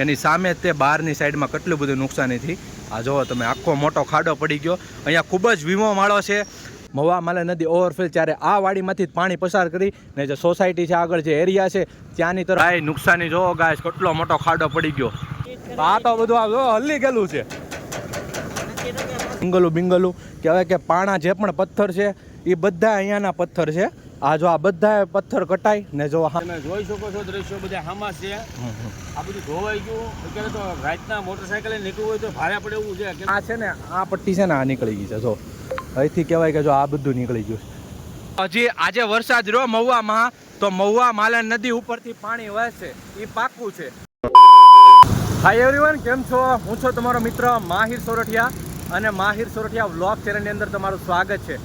એની સામે તે બહારની સાઈડમાં કેટલું બધું નુકસાની થઈ આ જુઓ તમે આખો મોટો ખાડો પડી ગયો. અહીંયા ખૂબ જ વીમો માળો છે. મવા માલે નદી ઓવરફિલ ત્યારે આ વાડીમાંથી પાણી પસાર કરી ને જે સોસાયટી છે આગળ જે એરિયા છે ત્યાંની તરફ ભાઈ નુકસાની જોવો ગાય કેટલો મોટો ખાડો પડી ગયો. આ તો બધું આ જો હલ્લી ગયેલું છે. બિંગલું બિંગલું કહેવાય કે પાણા જે પણ પથ્થર છે એ બધા અહીંયાના પથ્થર છે. આ જો આ બધા પથ્થર કટાય ને જો તમે જોઈ શકો છો દ્રશ્યો બધા હામાં છે. આ બધું ધોવાઈ ગયું. અત્યારે તો રાતના મોટરસાયકલ નીકળવું હોય તો ભારે પડે એવું છે. આ છે ને આ પટ્ટી છે ને આ નીકળી ગઈ છે જો. અહીંથી કહેવાય કે જો આ બધું નીકળી ગયું છે. હજી આજે વરસાદ રહ્યો મહુવામાં તો મહુવા માલણ નદી ઉપરથી પાણી વહેશે. એ પાકું છે. હાય એવરીવન કેમ છો? હું છું તમારો મિત્ર માહિર સોરઠિયા અને માહિર સોરઠિયા વ્લોગ ચેનલની અંદર તમારું સ્વાગત છે.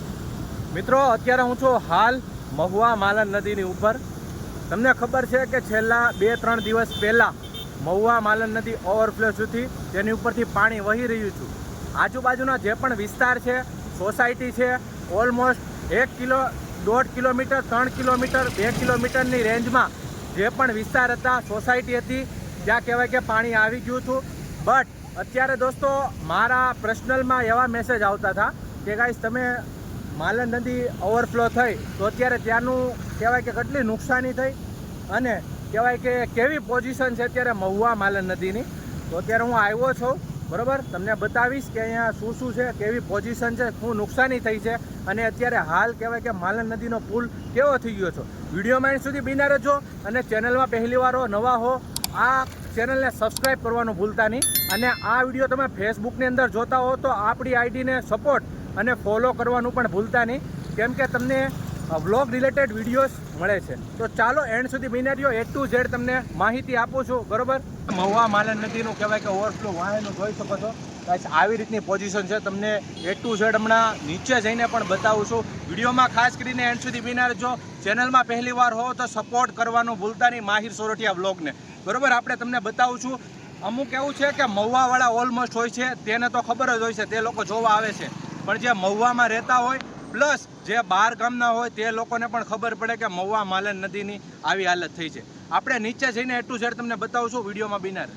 મિત્રો અત્યારે હું છું હાલ મહુવા માલણ નદીની ઉપર. તમને ખબર છે કે છેલ્લા બે, ત્રણ દિવસ પહેલાં મહુવા માલણ નદી ઓવરફ્લો સુધી તેની ઉપરથી પાણી વહી રહ્યું છું. આજુબાજુના જે પણ વિસ્તાર છે સોસાયટી છે ઓલમોસ્ટ એક કિલો, દોઢ કિલોમીટર, ત્રણ કિલોમીટર, બે કિલોમીટરની રેન્જમાં જે પણ વિસ્તાર હતા સોસાયટી હતી ત્યાં કહેવાય કે પાણી આવી ગયું હતું. બટ અત્યારે દોસ્તો, મારા પર્સનલમાં એવા મેસેજ આવતા હતા કે ગાઈસ તમે માલણ નદી ઓવરફ્લો થઈ, તો અત્યારે ત્યાંનું કહેવાય કે કેટલી નુકસાની થઈ અને કહેવાય કે કેવી પોઝિશન છે અત્યારે મહુવા માલણ નદીની. તો અત્યારે હું આવ્યો છું, બરાબર? તમને બતાવીશ કે અહીંયા શું શું છે, કેવી પોઝિશન છે, શું નુકસાની થઈ છે અને અત્યારે હાલ કહેવાય કે માલણ નદીનો પુલ કેવો થઈ ગયો છો. વિડીયોમાં એન્ડ સુધી બિના રહેજો અને ચેનલમાં પહેલી વાર હો, નવા હો, આ ચેનલને સબસ્ક્રાઈબ કરવાનું ભૂલતા નહીં. અને આ વીડિયો તમે ફેસબુકની અંદર જોતા હો તો આપણી આઈડીને સપોર્ટ અને ફોલો કરવાનું પણ ભૂલતા નહીં. કેમ કે તમને વ્લોગ રિલેટેડ વિડીયોઝ મળે છે. તો ચાલો એન્ડ સુધી બિનારીઓ એ ટુ ઝેડ તમને માહિતી આપું છું. બરોબર? મહુવા માલન નદીનું કહેવાય કે ઓવરફ્લો વાહેનું જોઈ શકો છો. બસ આવી રીતની પોઝિશન છે. તમને એ ટુ ઝેડ હમણાં નીચે જઈને પણ બતાવું છું. વિડીયોમાં ખાસ કરીને એન્ડ સુધી બિના રહેજો. ચેનલમાં પહેલી વાર હો તો સપોર્ટ કરવાનું ભૂલતા નહીં માહિર સોરઠિયા વ્લોગને બરોબર? આપણે તમને બતાવું છું. અમુક એવું છે કે મહુવાવાળા ઓલમોસ્ટ હોય છે. તેને તો ખબર જ હોય છે. તે લોકો જોવા આવે છે. પણ જે મહુવામાં રહેતા હોય, પ્લસ જે બહાર ગામના હોય, તે લોકોને પણ ખબર પડે કે મહુવા માલન નદીની આવી હાલત થઈ છે. આપણે નીચે જઈને એટલું ઝેડ તમને બતાવું છું વિડીયોમાં બિનાર.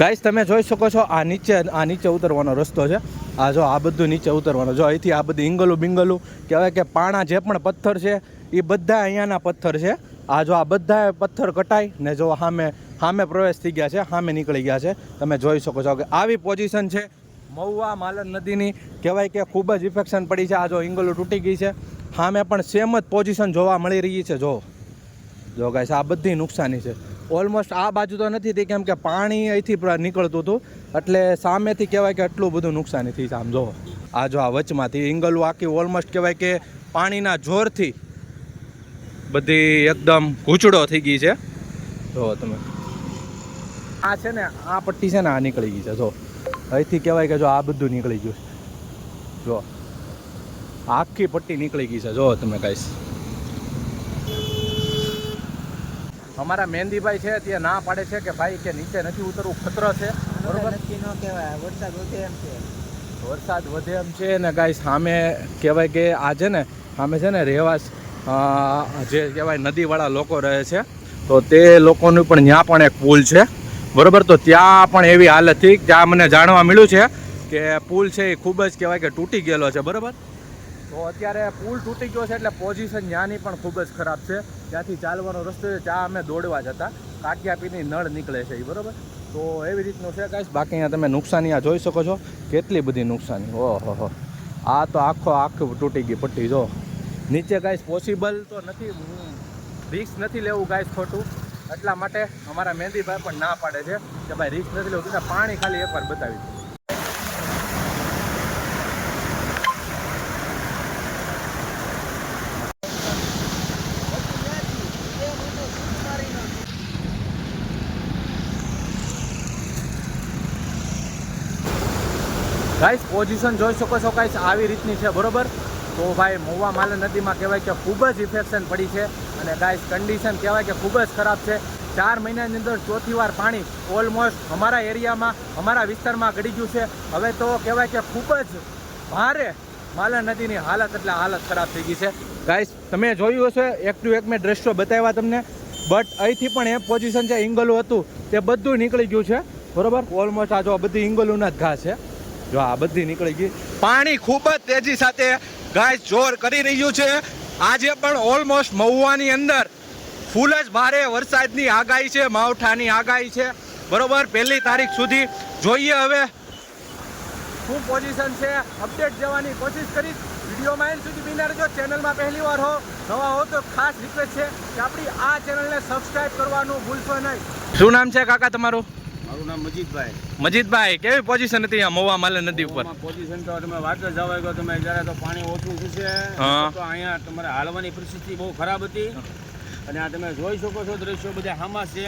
ગાઈસ તમે જોઈ શકો છો આ નીચે આ નીચે ઉતરવાનો રસ્તો છે. આ જો, આ બધું નીચે ઉતરવાનો. જો, અહીંથી આ બધી ઇંગલું બિંગલું, કહેવાય કે પાણા જે પણ પથ્થર છે એ બધા અહીંયાના પથ્થર છે. આ જો, આ બધા પથ્થર કટાઈ ને જો સામે સામે પ્રવેશ થઈ ગયા છે સામે નીકળી ગયા છે. તમે જોઈ શકો છો કે આવી પોઝિશન છે. મહુવા માલન નદીની કહેવાય કે ખૂબ જ ઇફેક્શન પડી છે. આ જો ઇંગલો તૂટી ગઈ છે. સામે પણ સેમ જ પોઝિશન જોવા મળી રહી છે. જો જો ગાઈસ આ બધી નુકસાની છે. ઓલમોસ્ટ આ બાજુ તો નથી થઈ કેમ કે પાણી અહીંથી નીકળતું હતું. એટલે સામેથી કહેવાય કે આટલું બધું નુકસાની થઈ છે. આમ જો, આ જો આ વચમાંથી ઇંગલું આખી ઓલમોસ્ટ કહેવાય કે પાણીના જોરથી બધી એકદમ ઘૂંચડો થઈ ગઈ છે. જો તમે, આ છે ને, આ પટ્ટી છે ને, આ નીકળી ગઈ છે. જો અહીંથી કહેવાય કે જો આ બધું નીકળી ગયું છે. જો આખી પટ્ટી નીકળી ગઈ છે. જો તમે કાંઈ અમારા મહેંદીભાઈ છે તે ના પાડે છે કે ભાઈ કે નીચે નથી ઉતરવું ખતરો છે. બરોબર? નક્કી ન કહેવાય. વરસાદ વધે એમ છે. વરસાદ વધે એમ છે ને ગાય સામે કહેવાય કે આ છે ને સામે છે ને રહેવાસ જે કહેવાય નદીવાળા લોકો રહે છે તો તે લોકોનું પણ ત્યાં પણ એક પુલ છે. બરોબર, તો ત્યાં પણ એવી હાલત થઈ ત્યાં મને જાણવા મળ્યું છે કે પુલ છે એ ખૂબ જ કહેવાય કે તૂટી ગયેલો છે, બરોબર? તો અત્યારે પુલ તૂટી ગયો છે એટલે પોઝિશન ત્યાંની પણ ખૂબ જ ખરાબ છે. ત્યાંથી ચાલવાનો રસ્તો છે, ત્યાં અમે દોડવા જતા. કાટિયા પીની નળ નીકળે છે એ બરોબર? તો એવી રીતનું છે કાંઈ બાકી અહીંયા તમે નુકસાની આ જોઈ શકો છો. કેટલી બધી નુકસાની. ઓહો હો. આ તો આખો આખું તૂટી ગઈ પટ્ટી, જો. નીચે કાંઈ પોસિબલ તો નથી. રિક્સ નથી લેવું કાંઈ ખોટું. એટલા માટે અમારા મહેંદીભાઈ પણ ના પાડે છે કે ભાઈ રિસ્ક નથી લેવું. પાણી ખાલી એકવાર બતાવી દઉં ગાઈસ પોઝિશન જોઈ શકો છો ગાઈસ આવી રીતની છે, બરોબર? તો ભાઈ મોવા માલ નદીમાં કહેવાય કે ખૂબ જ ઇફેક્શન પડી છે. અને ગાઈસ કન્ડિશન કહેવાય કે ખૂબ જ ખરાબ છે. ચાર મહિનાની અંદર ચોથી વાર પાણી ઓલમોસ્ટ અમારા એરિયામાં, અમારા વિસ્તારમાં ગળી ગયું છે. હવે તો કહેવાય કે ખૂબ જ ભારે માલા નદીની હાલત, એટલે હાલત ખરાબ થઈ ગઈ છે. ગાઈસ તમે જોયું હશે, એક ટુ એક મેં દ્રશ્યો બતાવ્યા તમને. બટ અહીંથી પણ એ પોઝિશન છે ઇંગલું હતું, તે બધું નીકળી ગયું છે. બરોબર? ઓલમોસ્ટ આ જો બધી ઇંગલુના જ ઘા છે. જો આ બધી નીકળી ગઈ. પાણી ખૂબ જ તેજી સાથે ગાય જોર કરી રહ્યું છે. આજે પણ ઓલમોસ્ટ મહુવાની અંદર ફૂલ જ ભારે વરસાદની આગાહી છે, માવઠાની આગાહી છે. બરોબર, પહેલી તારીખ સુધી જોઈએ હવે શું પોઝિશન છે. અપડેટ જવાની કોશિશ કરીશ. વિડીયોમાં એન્ડ સુધી બિના રહેજો. ચેનલમાં પહેલી વાર હો, નવા હો તો ખાસ રિક્વેસ્ટ છે કે આપણી આ ચેનલને સબસ્ક્રાઈબ કરવાનું ભૂલશો નહીં. શું નામ છે કાકા તમારું? મારું નામ મજીદભાઈ. મજીદભાઈ કેવી પોઝિશન હતી આ મહુવા માલે નદી ઉપર? પોઝિશન તો તમે વાત જ જવા ગયો તમે જ્યારે તો પાણી ઓછું થશે તો અહીંયા તમારે હાલવાની પરિસ્થિતિ બહુ ખરાબ હતી. અને આ તમે જોઈ શકો છો દ્રશ્યો બધા હામાં છે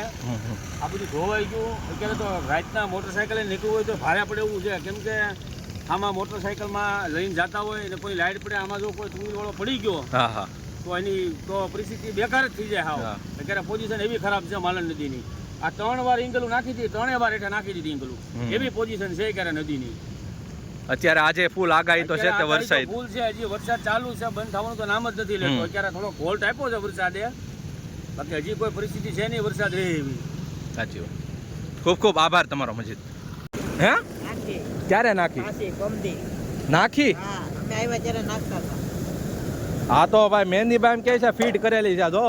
આ બધું ધોવાઈ ગયું. અત્યારે તો રાતના મોટરસાઇકલે નીકળવું હોય તો ભારે પડે એવું છે. કેમ કે આમાં મોટરસાઇકલમાં લઈને જતા હોય અને કોઈ લાઇટ પડે આમાં જો કોઈ ટુ વાળો પડી ગયો તો એની તો પરિસ્થિતિ બેકાર જ થઈ જાય હાવ. હા. અત્યારે પોઝિશન એવી ખરાબ છે માલણ નદીની. આ ત્રણ વાર ઇંગલું નાખી દીધી ત્રણે વાર હેઠળ નાખી દીધી ઇંગલું એવી પોઝિશન છે ક્યારે નદીની? અત્યારે આજે ફૂલ આગાહી તો છે તે વરસાદ. ફૂલ છે હજી વરસાદ ચાલુ છે બંધ થવાનું તો નામ જ નથી લેતો. અત્યારે થોડો હોલ્ટ આપ્યો છે વરસાદે. બાકી હજી કોઈ પરિસ્થિતિ છે નહીં વરસાદ રહે એવી. સાચી વાત. ખૂબ ખૂબ આભાર તમારો મજીદ. હે? ક્યારે નાખી? નાખી હા અમે આવ્યા ત્યારે નાખતા હતા. આ તો ભાઈ મહેંદીભાઈ એમ કે છે ફીટ કરેલી છે. જો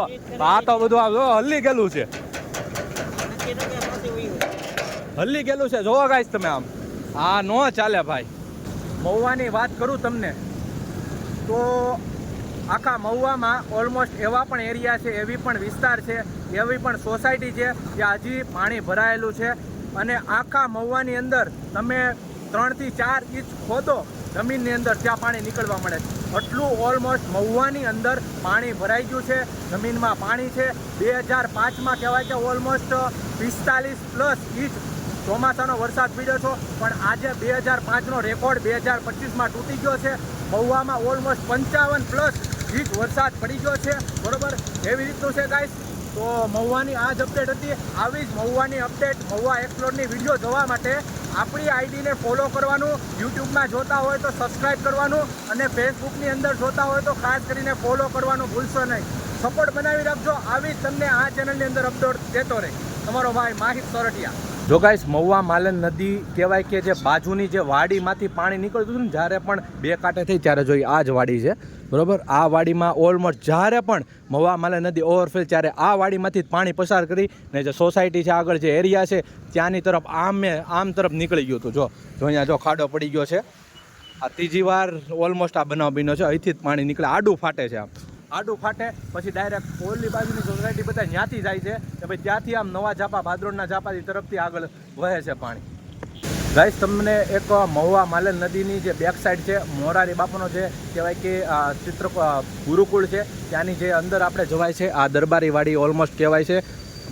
આ તો બધું આ હલ્લી ગયેલું છે નક્કી તો કે પાછી ઉયું હલ્લી ગયેલું છે. જોવા ગાઈશ તમે આમ. આ ન ચાલે ભાઈ. મહુવાની વાત કરું તમને. તો આખા મહુવામાં ઓલમોસ્ટ એવા પણ એરિયા છે, એવી પણ વિસ્તાર છે, એવી પણ સોસાયટી છે કે હજી પાણી ભરાયેલું છે. અને આખા મહુવાની અંદર તમે ત્રણથી ચાર ઇંચ ખોદો, જમીનની અંદર ત્યાં પાણી નીકળવા મળે છે. આટલું ઓલમોસ્ટ મહુવાની અંદર પાણી ભરાઈ ગયું છે, જમીનમાં પાણી છે. બે હજાર પાંચમાં કહેવાય કે ઓલમોસ્ટ પિસ્તાલીસ પ્લસ ઇંચ ચોમાસાનો વરસાદ પીડ્યો છો, પણ આજે બે હજાર પાંચનો રેકોર્ડ બે હજાર પચીસમાં તૂટી ગયો છે. મહુવામાં ઓલમોસ્ટ પંચાવન પ્લસ ઇંચ વરસાદ પડી ગયો છે. બરોબર? એવી રીતનું છે ગાઈસ? તો મહુવાની આ જ અપડેટ હતી. આવી જ મહુવાની અપડેટ મહુવા એક્સપ્લોરની વીડિયો જોવા માટે આપણી આઈડીને ફોલો કરવાનું, યુટ્યુબમાં જોતા હોય તો સબસ્ક્રાઈબ કરવાનું અને ફેસબુકની અંદર જોતા હોય તો ખાસ કરીને ફોલો કરવાનું ભૂલશો નહીં. સપોર્ટ બનાવી રાખજો. આવી જ તમને આ ચેનલની અંદર અપડેટ દેતો રહે. તમારો ભાઈ માહિત સોરઠિયા. જો ગાઈશ મહુવા માલન નદી કહેવાય કે જે બાજુની જે વાડીમાંથી પાણી નીકળતું હતું ને, જ્યારે પણ બે કાંઠે થઈ ત્યારે જોઈ આ જ વાડી છે. બરાબર? આ વાડીમાં ઓલમોસ્ટ જ્યારે પણ મહુવા માલન નદી ઓવરફેલ ત્યારે આ વાડીમાંથી જ પાણી પસાર કરી ને જે સોસાયટી છે, આગળ જે એરિયા છે, ત્યાંની તરફ આમે આમ તરફ નીકળી ગયું હતું. જો જો અહીંયા જો ખાડો પડી ગયો છે. આ ત્રીજી વાર ઓલમોસ્ટ આ બનાવ બન્યો છે. અહીંથી જ પાણી નીકળે. આડું ફાટે છે આમ. આડું ફાટે, પછી ડાયરેક્ટ ઓલી બાજુની સોસાયટી બધા ત્યાંથી જાય છે કે ભાઈ ત્યાંથી આમ નવા ઝાપા ભાદરોડના ઝાપાથી તરફથી આગળ વહે છે પાણી. ગાઈસ તમને એક મહુવા માલન નદીની જે બેક સાઈડ છે, મોરારી બાપુનો છે કહેવાય કે ચિત્ર ગુરુકુળ છે, ત્યાંની જે અંદર આપણે જવાય છે, આ દરબારી વાડી ઓલમોસ્ટ કહેવાય છે.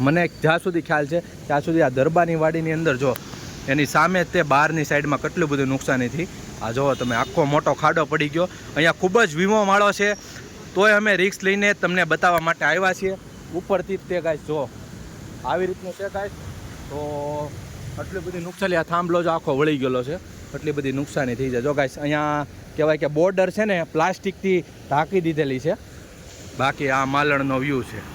મને જ્યાં સુધી ખ્યાલ છે, ત્યાં સુધી આ દરબારની વાડીની અંદર જો, એની સામે તે બહારની સાઈડમાં કેટલું બધું નુકસાની થઈ. આ જુઓ તમે, આખો મોટો ખાડો પડી ગયો. અહીંયા ખૂબ જ વીમો માળો છે. તોય અમે રિક્સ લઈને તમને બતાવવા માટે આવ્યા છીએ. ઉપરથી તે ગાય જો આવી રીતનું છે ગાય તો આટલી બધી નુકસાની, આ થાંભલો જ આખો વળી ગયેલો છે. આટલી બધી નુકસાની થઈ જાય. જો ગાઈસ અહીંયા કહેવાય કે બોર્ડર છે ને, પ્લાસ્ટિકથી ઢાંકી દીધેલી છે. બાકી આ માલણનો વ્યૂ છે.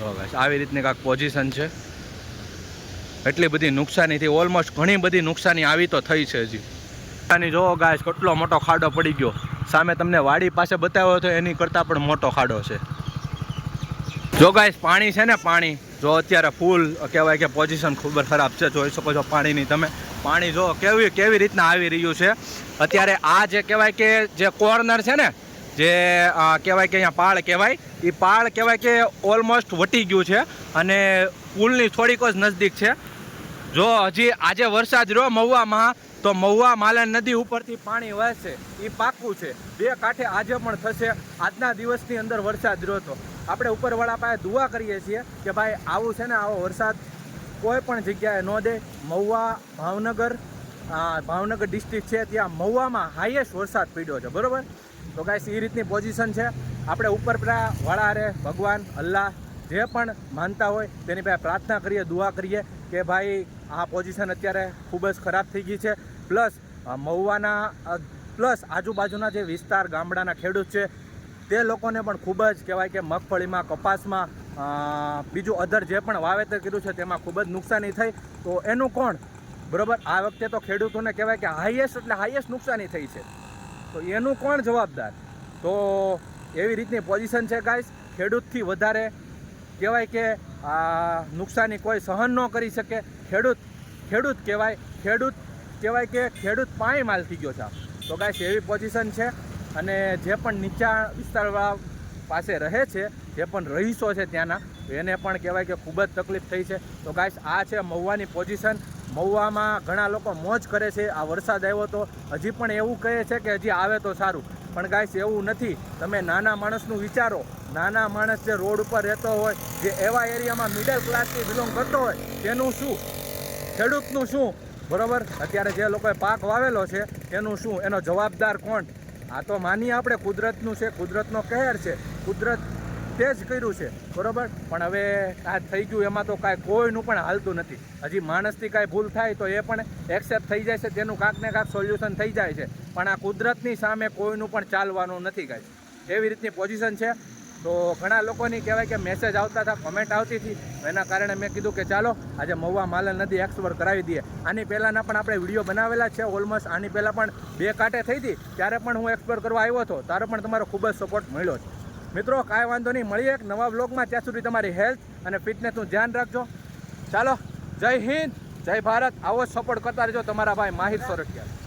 જો ગાઈસ આવી રીતની કાંઈક પોઝિશન છે. એટલી બધી નુકસાની થઈ ઓલમોસ્ટ ઘણી બધી નુકસાની આવી તો થઈ છે હજી. નુકસાની જો ગાય કેટલો મોટો ખાડો પડી ગયો. સામે તમને વાડી પાસે બતાવ્યો હતો, એની કરતાં પણ મોટો ખાડો છે. જો ગાઈશ પાણી છે ને, પાણી. જો અત્યારે ફૂલ કહેવાય કે પોઝિશન ખૂબ જ ખરાબ છે. જોઈ શકો છો પાણીની તમે. પાણી જો કેવી કેવી રીતના આવી રહ્યું છે. અત્યારે આ જે કહેવાય કે, જે કોર્નર છે ને, જે કહેવાય કે અહીંયા પાળ કહેવાય એ પાળ કહેવાય કે ઓલમોસ્ટ વટી ગયું છે અને પુલની થોડીક જ નજદીક છે. જો હજી આજે વરસાદ રહ્યો મહુવામાં તો મહુવા માલન નદી ઉપરથી પાણી વહેશે. એ પાક્કું છે. બે કાંઠે આજે પણ થશે. આજના દિવસની અંદર વરસાદ રહ્યો આપણે ઉપરવાળા પાસે દુઆ કરીએ છીએ કે ભાઈ આવું છે ને આવો વરસાદ કોઈ પણ જગ્યાએ ન દે. મહુવા, ભાવનગર ભાવનગર ડિસ્ટ્રિક્ટ છે, ત્યાં મહુવામાં હાઈએસ્ટ વરસાદ પડ્યો છે. બરાબર? તો કાંઈ એ રીતની પોઝિશન છે. આપણે ઉપરપરા વાળા રે ભગવાન, અલ્લાહ જે પણ માનતા હોય તેની પાસે પ્રાર્થના કરીએ, દુઆ કરીએ. કે ભાઈ, આ પોઝિશન અત્યારે ખૂબ જ ખરાબ થઈ ગઈ છે. પ્લસ મહુવાના પ્લસ આજુબાજુના જે વિસ્તાર, ગામડાના ખેડૂત છે, તે લોકોને પણ ખૂબ જ કહેવાય કે મગફળીમાં, કપાસમાં બીજું અધર જે પણ વાવેતર કર્યું છે, તેમાં ખૂબ જ નુકસાની થઈ. તો એનું કોણ? બરોબર, આ વખતે તો ખેડૂતોને કહેવાય કે હાઈએસ્ટ એટલે હાઈએસ્ટ નુકસાની થઈ છે. તો એનું કોણ જવાબદાર? તો એવી રીતની પોઝિશન છે ગાઈસ ખેડૂતથી વધારે કહેવાય કે આ નુકસાની કોઈ સહન ન કરી શકે. ખેડૂત ખેડૂત કહેવાય ખેડૂત કહેવાય કે ખેડૂત પાણી માલ થઈ ગયો છે. તો કાંઈ એવી પોઝિશન છે અને જે પણ નીચા વિસ્તારવાળા પાસે રહે છે, જે પણ રહીશો છે ત્યાંના એને પણ કહેવાય કે ખૂબ જ તકલીફ થઈ છે. તો ગાઈશ આ છે મહુવાની પોઝિશન મહુવામાં ઘણા લોકો મોજ કરે છે. આ વરસાદ આવ્યો તો હજી પણ એવું કહે છે કે હજી આવે તો સારું. પણ ગાઈસ, એવું નથી. તમે નાના માણસનું વિચારો. નાના માણસ જે રોડ ઉપર રહેતો હોય, જે એવા એરિયામાં મિડલ ક્લાસથી બિલોંગ કરતો હોય, તેનું શું? ખેડૂતનું શું? બરાબર? અત્યારે જે લોકોએ પાક વાવેલો છે એનું શું? એનો જવાબદાર કોણ? આ તો માનીએ આપણે, કુદરતનું છે. કુદરતનો કહેર છે. કુદરત તે જ કર્યું છે, બરોબર? પણ હવે આ થઈ ગયું, એમાં તો કાંઈ કોઈનું પણ હાલતું નથી. હજી માણસથી કાંઈ ભૂલ થાય તો એ પણ એક્સેપ્ટ થઈ જાય છે, તેનું કાંક ને કાંક સોલ્યુશન થઈ જાય છે. પણ આ કુદરતની સામે કોઈનું પણ ચાલવાનું નથી કાંઈ. એવી રીતની પોઝિશન છે. તો ઘણા લોકોની કહેવાય કે મેસેજ આવતા હતા કોમેન્ટ આવતી હતી. એના કારણે મેં કીધું કે ચાલો, આજે મહુવા માલન નદી એક્સપ્લોર કરાવી દઈએ. આની પહેલાંના પણ આપણે વીડિયો બનાવેલા છે ઓલમોસ્ટ આની પહેલાં પણ બે કાંટે થઈ હતી. ત્યારે પણ હું એક્સપ્લોર કરવા આવ્યો હતો. ત્યારે પણ તમારો ખૂબ જ સપોર્ટ મળ્યો છે. મિત્રો, કાંઈ વાંધો નહીં. મળીએ એક નવા બ્લોગમાં ત્યાં સુધી તમારી હેલ્થ અને ફિટનેસનું ધ્યાન રાખજો. ચાલો, જય હિન્દ, જય ભારત. આવો સપોર્ટ કરતા રહેજો તમારા ભાઈ માહિર સોરઠિયા.